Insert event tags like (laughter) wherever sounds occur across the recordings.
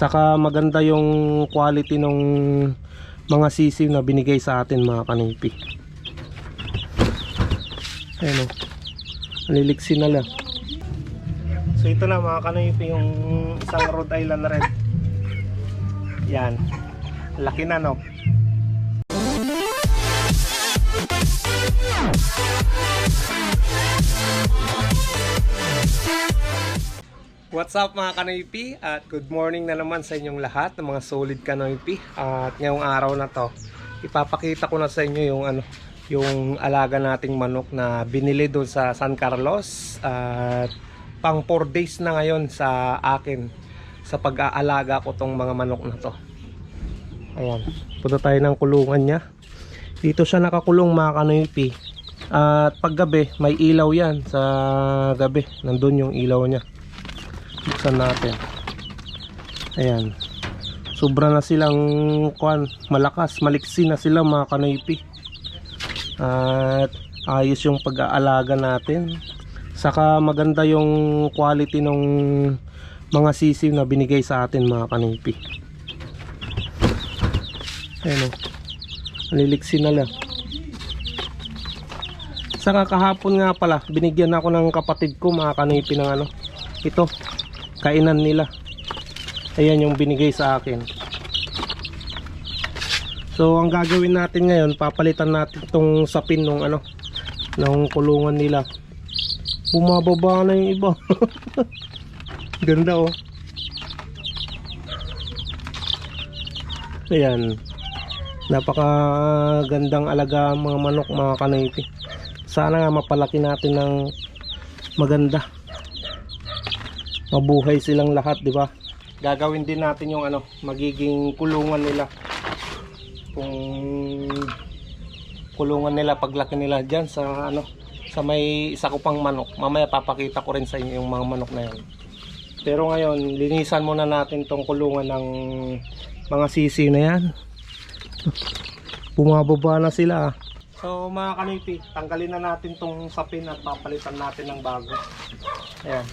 Saka maganda yung quality ng mga sisiw na binigay sa atin mga kanipi. Ayan o. Naliliksi na lang. So ito na mga kanipi yung isang Rhode Island Red. Yan. Laki na no. What's up mga kanoypi? At good morning na naman sa inyong lahat ng mga solid kanoypi. At ngayong araw na to ipapakita ko na sa inyo yung ano yung alaga nating manok na binili doon sa San Carlos. At pang 4 days na ngayon sa akin sa pag-aalaga ko tong mga manok na to. Ayan punta tayo ng kulungan niya. Dito siya nakakulong mga kanoypi. At paggabi may ilaw yan sa gabi. Nandun yung ilaw niya buksan natin. Ayan. Sobra na silang kuan malakas maliksi na sila mga kanoypi at ayos yung pag-aalaga natin. Saka maganda yung quality ng mga sisiw na binigay sa atin mga kanoypi ayan o naliliksi na lang. Saka kahapon nga pala binigyan ako ng kapatid ko mga kanoypi ng ano ito kainan nila. Ayan yung binigay sa akin. So ang gagawin natin ngayon papalitan natin tong sapin nung ano ng kulungan nila. Bumababa na yung iba. (laughs) Ganda oh. Ayan. Napaka gandang alaga mga manok mga kanipi sana nga mapalaki natin ng maganda mabuhay silang lahat, di ba? Gagawin din natin yung ano, magiging kulungan nila. Kung kulungan nila paglaki nila diyan sa ano, sa may isa ko pang manok. Mamaya papakita ko rin sa inyo yung mga manok na yan. Pero ngayon, linisan muna natin tong kulungan ng mga sisi na yan. Bumababa na sila. ah. So mga kanipi, tanggalin na natin tong sapin at papalitan natin ng bago. Ayan.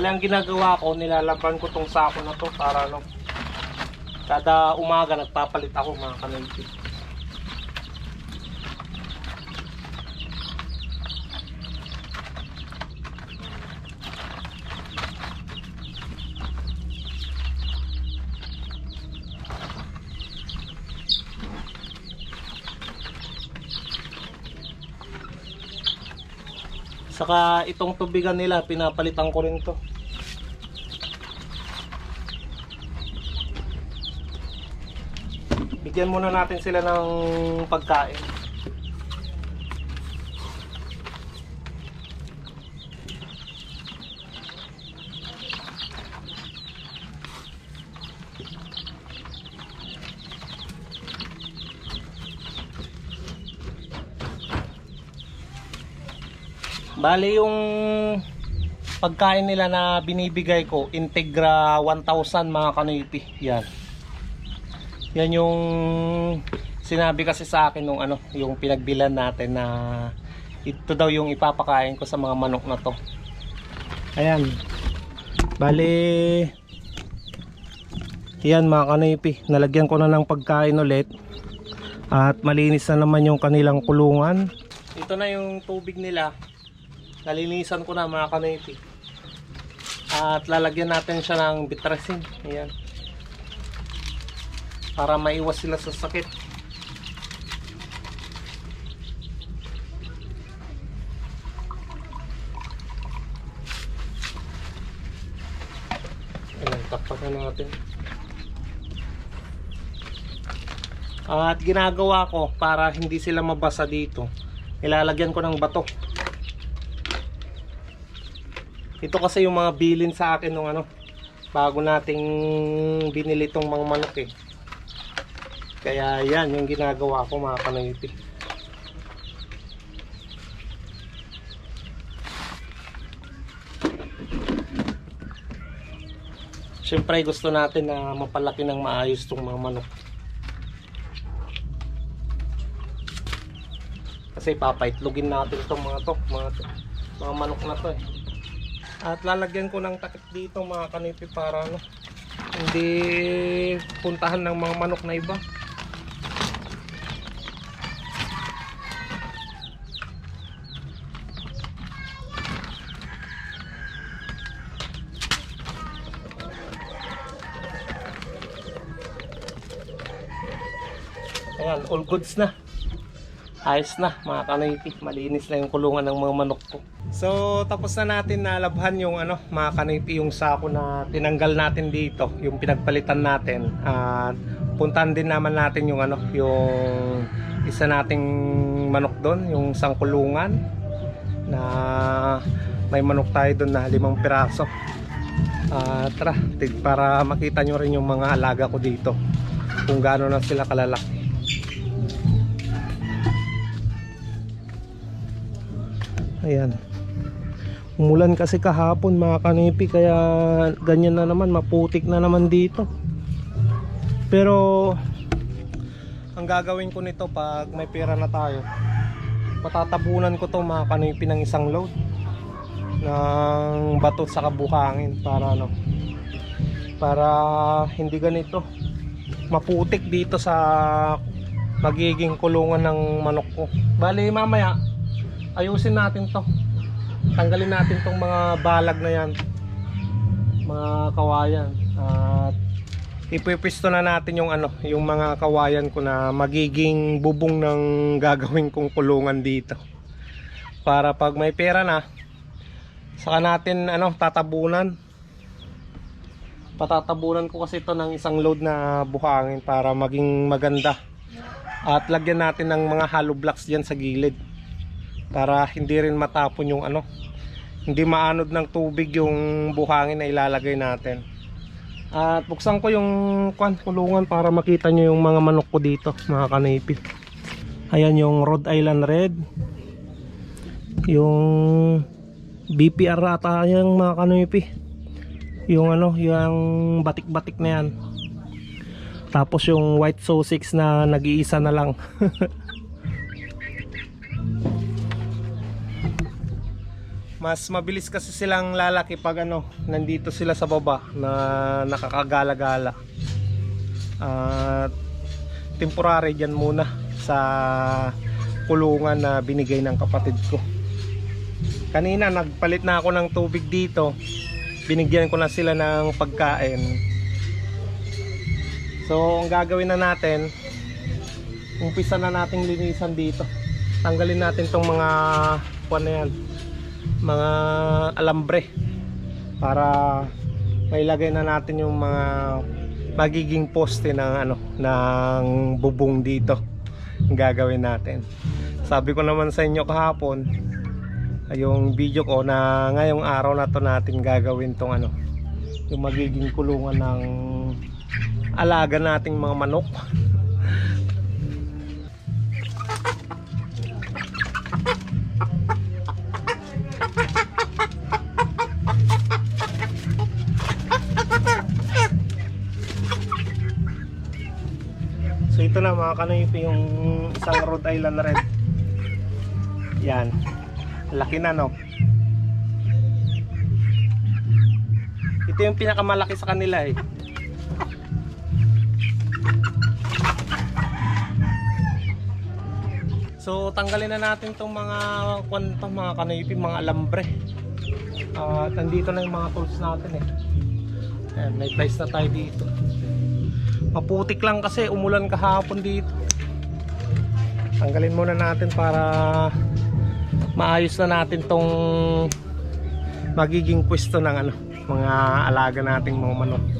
Bale, ang ginagawa ko, nilalaban ko tong sako na to para ano, kada umaga nagpapalit ako mga kanilpi. Saka itong tubigan nila, pinapalitan ko rin to. Bigyan muna natin sila ng pagkain. Bali yung pagkain nila na binibigay ko, Integra 1000 mga kanipi. Yan. Yan yung sinabi kasi sa akin nung ano, yung pinagbilan natin na ito daw yung ipapakain ko sa mga manok na to. Ayan. Bali yan mga kanipi, nalagyan ko na ng pagkain ulit. At malinis na naman yung kanilang kulungan. Ito na yung tubig nila. Nalinisan ko na mga kanipi. At lalagyan natin siya ng bitrasin. Ayan. Para maiwas sila sa sakit. Ayan, natin. At ginagawa ko para hindi sila mabasa dito. Ilalagyan ko ng bato. Ito kasi yung mga bilin sa akin nung ano, bago nating binili tong mga manok eh. Kaya yan yung ginagawa ko mga kanoypi. Siyempre gusto natin na mapalaki ng maayos tong mga manok. Kasi papaitlogin natin itong mga to, mga, to, mga manok na to eh. At lalagyan ko ng takip dito mga kanipi para ano, hindi puntahan ng mga manok na iba. Ayan, all goods na. Ayos na, mga kanipi. Malinis na yung kulungan ng mga manok ko. So, tapos na natin nalabhan yung ano, mga kanipi, yung sako na tinanggal natin dito, yung pinagpalitan natin. At puntan din naman natin yung ano, yung isa nating manok doon, yung sangkulungan na may manok tayo doon na limang piraso. Ah, tara, tig para makita nyo rin yung mga alaga ko dito kung gaano na sila kalalaki. Ayan. Umulan kasi kahapon mga kanipi kaya ganyan na naman maputik na naman dito. Pero ang gagawin ko nito pag may pera na tayo patatabunan ko to mga kanipi ng isang load ng bato sa kabuhangin para ano para hindi ganito maputik dito sa magiging kulungan ng manok ko. Bali mamaya ayusin natin to. Tanggalin natin tong mga balag na yan. Mga kawayan. At ipipisto na natin yung ano yung mga kawayan ko na magiging bubong ng gagawin kong kulungan dito. Para pag may pera na saka natin ano tatabunan. Patatabunan ko kasi ito ng isang load na buhangin para maging maganda. At lagyan natin ng mga hollow blocks dyan sa gilid para hindi rin matapon yung ano hindi maanod ng tubig yung buhangin na ilalagay natin. At buksan ko yung kwan, kulungan para makita nyo yung mga manok ko dito mga kanipit ayan yung Rhode Island Red. Yung BPR ata yung mga kanipi. Yung ano yung batik-batik na yan. Tapos yung white Sussex na nag-iisa na lang (laughs) mas mabilis kasi silang lalaki pag ano nandito sila sa baba na nakakagala-gala. At temporary dyan muna sa kulungan na binigay ng kapatid ko. Kanina nagpalit na ako ng tubig dito. Binigyan ko na sila ng pagkain. So ang gagawin na natin umpisa na nating linisan dito. Tanggalin natin tong mga kuwan na yan mga alambre para mailagay na natin yung mga magiging poste ng ano ng bubong dito. Ang gagawin natin. Sabi ko naman sa inyo kahapon yung video ko na ngayong araw na to natin gagawin tong ano yung magiging kulungan ng alaga nating mga manok So ito na mga kanoypi yung isang Rhode Island Red. Yan. Laki na no. Ito yung pinakamalaki sa kanila eh. So tanggalin na natin tong mga kwento mga kanoypi, mga alambre. At nandito na yung mga tools natin eh. Ayan, may place na tayo dito. Maputik lang kasi umulan kahapon dito. Tanggalin muna natin para maayos na natin tong magiging pwesto ng ano, mga alaga nating mga manok.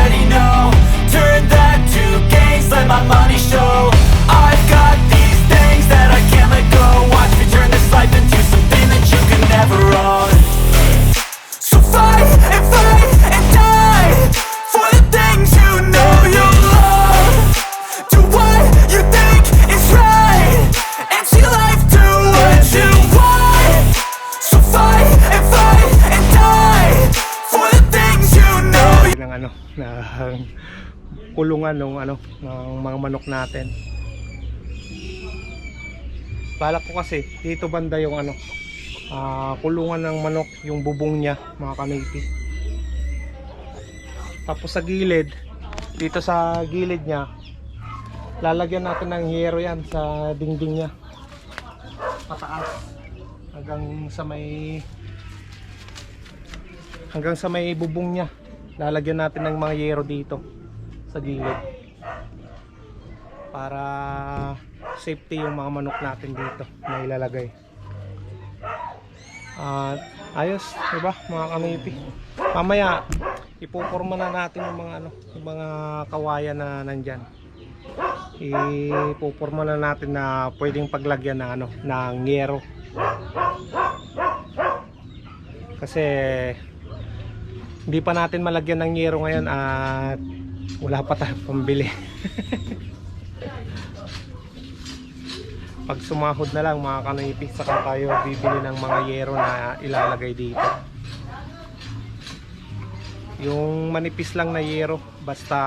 kulungan ng ano ng mga manok natin. Balak ko kasi dito banda yung ano ah, kulungan ng manok yung bubong niya mga kanipi. Tapos sa gilid dito sa gilid niya lalagyan natin ng hero yan sa dingding niya pataas hanggang sa may hanggang sa may bubong niya lalagyan natin ng mga yero dito sa gilid. Para safety yung mga manok natin dito na ilalagay. At ayos diba mga kamipi? Mamaya ipuporma na natin yung mga ano yung mga kawayan na nandyan. Ipuporma na natin na pwedeng paglagyan ng ano ng yero kasi hindi pa natin malagyan ng yero ngayon at wala pa tayong pambili. Pag sumahod na lang mga kanipi saka tayo bibili ng mga yero na ilalagay dito. Yung manipis lang na yero basta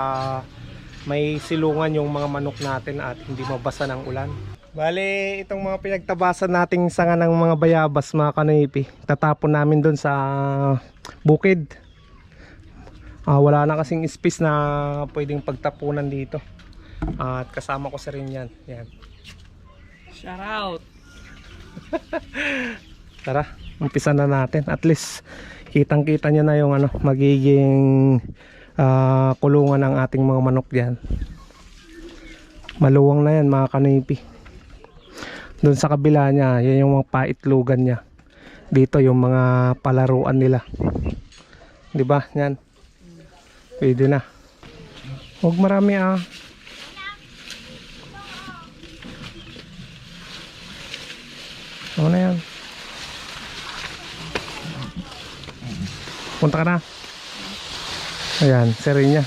may silungan yung mga manok natin at hindi mabasa ng ulan. Bale, itong mga pinagtabasan nating sanga ng mga bayabas mga kanipi tatapon namin doon sa bukid Ah, wala na kasing space na pwedeng pagtapunan dito. at kasama ko sa rin yan. Yan. Shout out. (laughs) Tara, umpisa na natin. At least kitang-kita niya na yung ano magiging ah, kulungan ng ating mga manok diyan. Maluwang na yan mga kanipi. Doon sa kabila niya, yan yung mga paitlugan niya. Dito yung mga palaruan nila. 'Di ba? Yan. Pwede na. Huwag marami ah. Ano na yan? Punta ka na. Ayan, Serinya.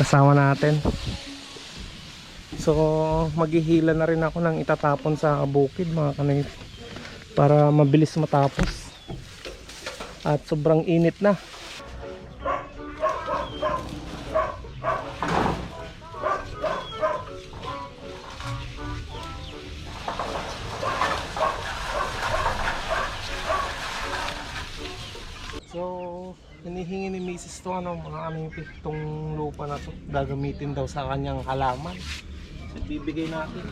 Kasama natin. So, maghihila na rin ako ng itatapon sa bukid mga kanay. Para mabilis matapos. At sobrang init na. Hinihingi ni Mrs. to ano, mga ano yung itong lupa na to. Gagamitin daw sa kanyang halaman. So, bibigay natin. (laughs)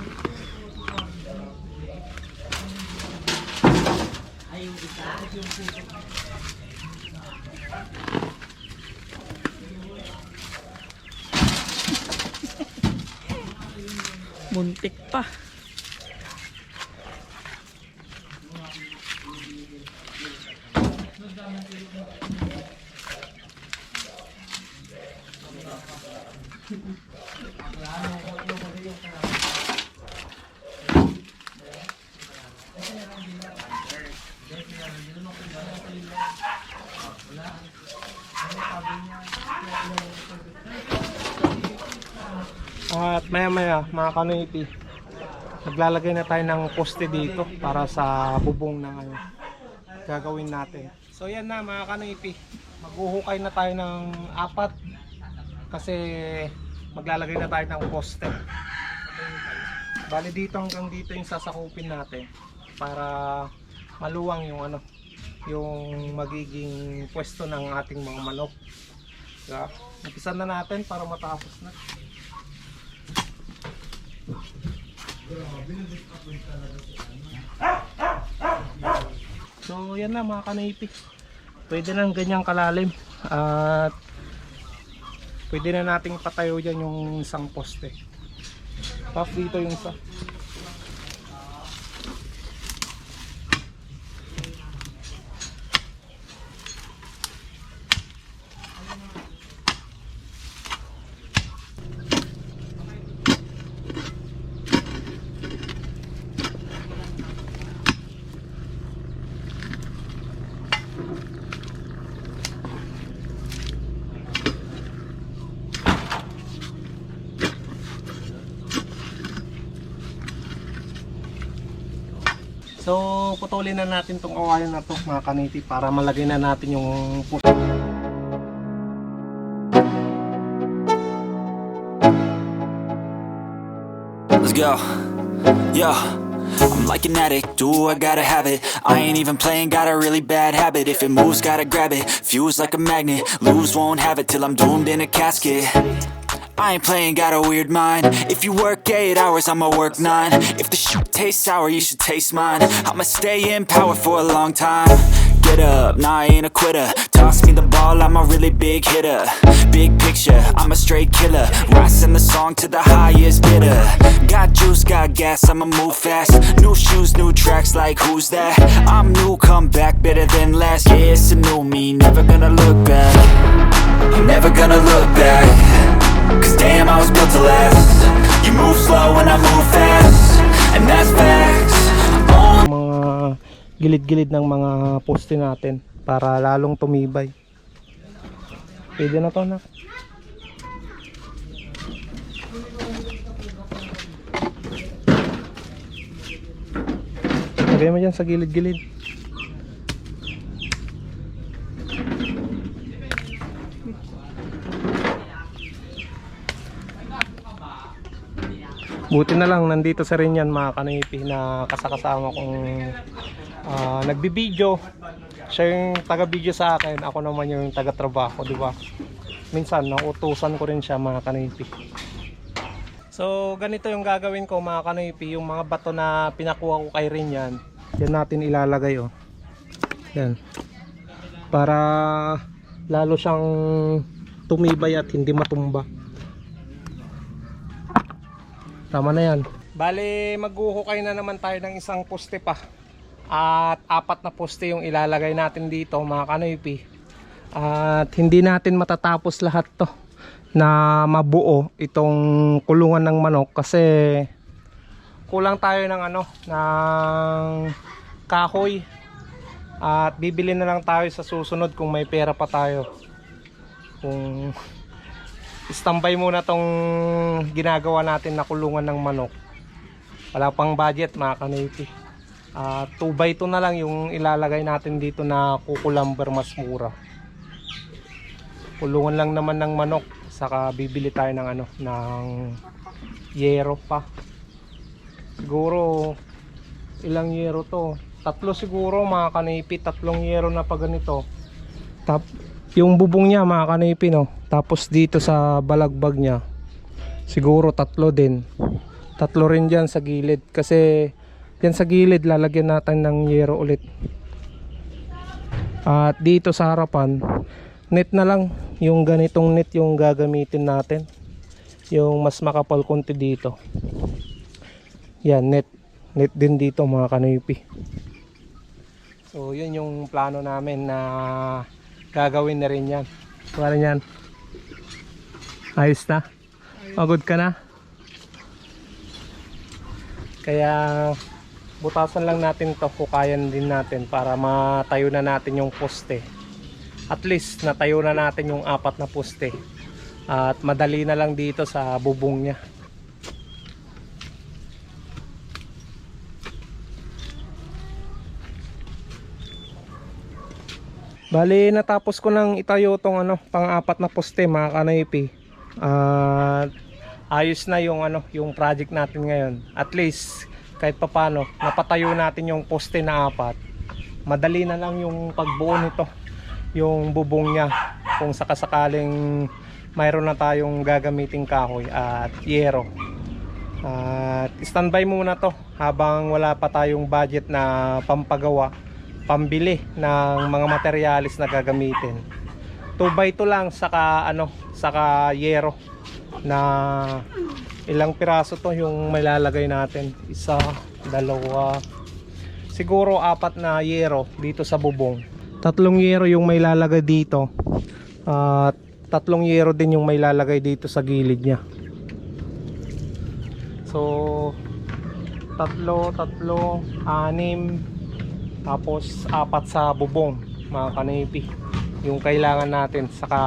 Muntik pa. At maya maya mga kanoipi, naglalagay na tayo ng poste dito para sa bubong ng ano, gagawin natin. So yan na mga kanoipi, maghuhukay na tayo ng apat kasi maglalagay na tayo ng poste. Bali dito hanggang dito yung sasakupin natin para maluwang yung ano yung magiging pwesto ng ating mga manok. Diba? Umpisan na natin para matapos na. So yan na mga kanaypi. Pwede nang ganyang kalalim at pwede na nating patayo dyan yung isang poste. Tapos dito yung isa. So, putulin na natin na mga kaniti para malagay na natin yung put- Let's go. Yeah. I'm like an addict, do I gotta have it? I ain't even playing, got a really bad habit. If it moves, gotta grab it, fuse like a magnet. Lose, won't have it till I'm doomed in a casket I ain't playing, got a weird mind. If you work 8 hours, I'ma work 9 If the shit tastes sour, you should taste mine. I'ma stay in power for a long time. Get up, nah I ain't a quitter. Toss me the ball, I'm a really big hitter. Big picture, I'm a straight killer. Rising the song to the highest bidder. Got juice, got gas, I'ma move fast. New shoes, new tracks, like who's that? I'm new, come back, better than last Yeah, it's a new me, never gonna look back. I'm never gonna look back. Cause damn, I was built to last. You move slow and I move fast. And that's facts. Mga gilid-gilid ng mga poste natin para lalong tumibay. Pwede na to na. Lagay mo dyan sa gilid-gilid. Buti na lang nandito sa rin yan mga kanipi na kasakasama kong ah, nagbibideo. Siya yung taga-video sa akin, ako naman yung taga-trabaho, di ba? Minsan nautusan ko rin siya mga kanipi. So ganito yung gagawin ko mga kanipi, yung mga bato na pinakuha ko kay rin yan. Yan natin ilalagay oh. Yan. Para lalo siyang tumibay at hindi matumba. Tama na yan. Bale, maghuhukay na naman tayo ng isang poste pa. At apat na poste yung ilalagay natin dito mga kanoypi. At hindi natin matatapos lahat to na mabuo itong kulungan ng manok kasi kulang tayo ng ano ng kahoy. At bibili na lang tayo sa susunod kung may pera pa tayo. Kung standby muna tong ginagawa natin na kulungan ng manok. Wala pang budget mga kanipi uh, 2 by 2 na lang yung ilalagay natin dito na kukulamber mas mura. Kulungan lang naman ng manok saka bibili tayo ng ano ng yero pa. Siguro ilang yero to? Tatlo siguro mga kanipi tatlong yero na pa ganito. Tap yung bubong niya mga kanipi no? Tapos dito sa balagbag niya siguro tatlo din. Tatlo rin dyan sa gilid kasi yan sa gilid lalagyan natin ng yero ulit. At dito sa harapan net na lang. Yung ganitong net yung gagamitin natin. Yung mas makapal konti dito. Yan net. Net din dito mga kanipi so yun yung plano namin na gagawin na rin yan. Wala yan. Ayos na. Pagod ka na. Kaya butasan lang natin to hukayan din natin para matayo na natin yung poste at least natayo na natin yung apat na poste at madali na lang dito sa bubong niya Bali natapos ko nang itayo tong ano pang-apat na poste mga kanaypi. At ayos na yung ano, yung project natin ngayon. At least kahit papano, napatayo natin yung poste na apat. Madali na lang yung pagbuo nito. Yung bubong niya kung sakasakaling mayroon na tayong gagamiting kahoy at yero. At standby muna to habang wala pa tayong budget na pampagawa, pambili ng mga materialis na gagamitin. 2 by 2 lang saka ano, saka yero na ilang piraso to yung may lalagay natin. Isa, dalawa, siguro apat na yero dito sa bubong. Tatlong yero yung may lalagay dito. At tatlong yero din yung may lalagay dito sa gilid niya. So, tatlo, tatlo, anim, tapos apat sa bubong, mga kanipi. Yung kailangan natin, saka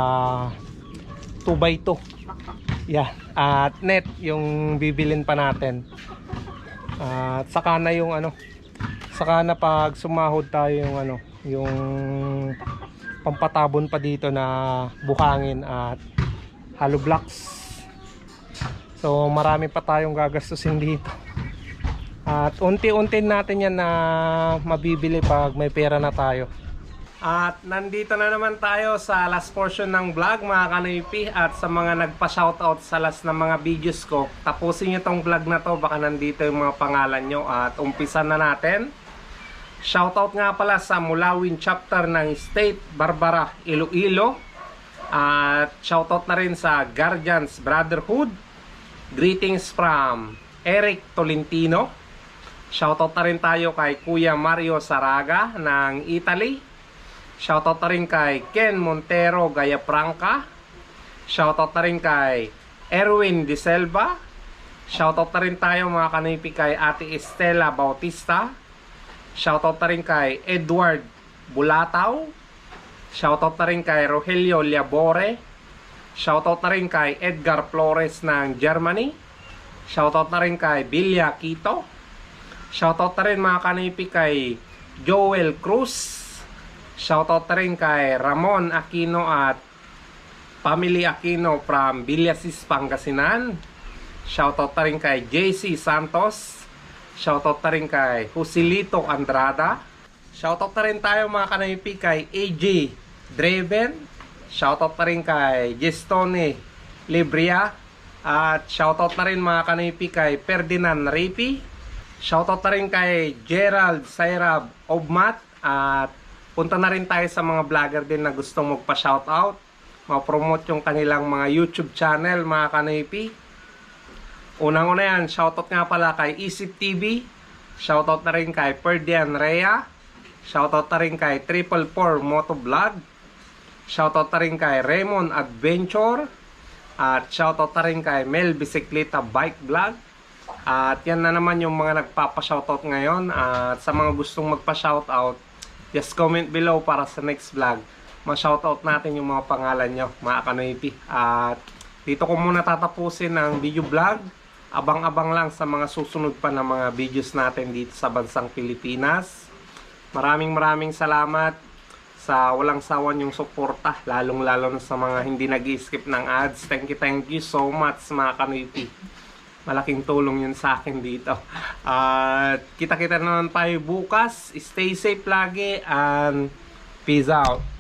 2 by 2 Yan. At net, yung bibilin pa natin. At saka na yung ano, saka na pag sumahod tayo yung ano, yung pampatabon pa dito na buhangin at hollow blocks. So marami pa tayong gagastusin dito. At unti-unti natin yan na mabibili pag may pera na tayo. At nandito na naman tayo sa last portion ng vlog mga kanipi at sa mga nagpa-shoutout sa last ng mga videos ko. Tapusin nyo tong vlog na to baka nandito yung mga pangalan nyo at umpisan na natin. Shoutout nga pala sa Mulawin chapter ng State Barbara Iloilo. At shoutout na rin sa Guardians Brotherhood. Greetings from Eric Tolentino. Shoutout na rin tayo kay Kuya Mario Saraga ng Italy. Shoutout na rin kay Ken Montero Gayapranca. Shoutout na rin kay Erwin De Selva. Shoutout na rin tayo mga kanipi kay Ate Estela Bautista. Shoutout na rin kay Edward Bulataw. Shoutout na rin kay Rogelio Liabore. Shoutout na rin kay Edgar Flores ng Germany. Shoutout na rin kay Bilya Quito. Shoutout na rin mga kanipi kay Joel Cruz. Shoutout na rin kay Ramon Aquino at Family Aquino from Villasis, Pangasinan. Shoutout na rin kay JC Santos. Shoutout na rin kay Joselito Andrada. Shoutout na rin tayo mga kanipi kay AJ Draven. Shoutout na rin kay Gestone Libria. At shoutout na rin mga kanipi kay Ferdinand Ripi. Shoutout na rin kay Gerald Sairab Obmat. At punta na rin tayo sa mga vlogger din na gustong magpa-shoutout. Ma-promote yung kanilang mga YouTube channel mga kanipi. Unang-una yan, shoutout nga pala kay Isip TV. Shoutout na rin kay Ferdian Rea. Shoutout na rin kay Triple Four Moto Vlog. Shoutout na rin kay Raymond Adventure. At shoutout na rin kay Mel Bicicleta Bike Vlog. At yan na naman yung mga nagpapa-shoutout ngayon. At sa mga gustong magpa-shoutout, just comment below para sa next vlog. Ma-shoutout natin yung mga pangalan nyo, mga kanoipi. At dito ko muna tatapusin ang video vlog. Abang-abang lang sa mga susunod pa na mga videos natin dito sa bansang Pilipinas. Maraming maraming salamat sa walang sawan yung suporta, lalong-lalo na sa mga hindi nag skip ng ads. Thank you, thank you so much mga kanipi. Malaking tulong yun sa akin dito. At kita-kita na naman tayo bukas. Stay safe lagi and peace out.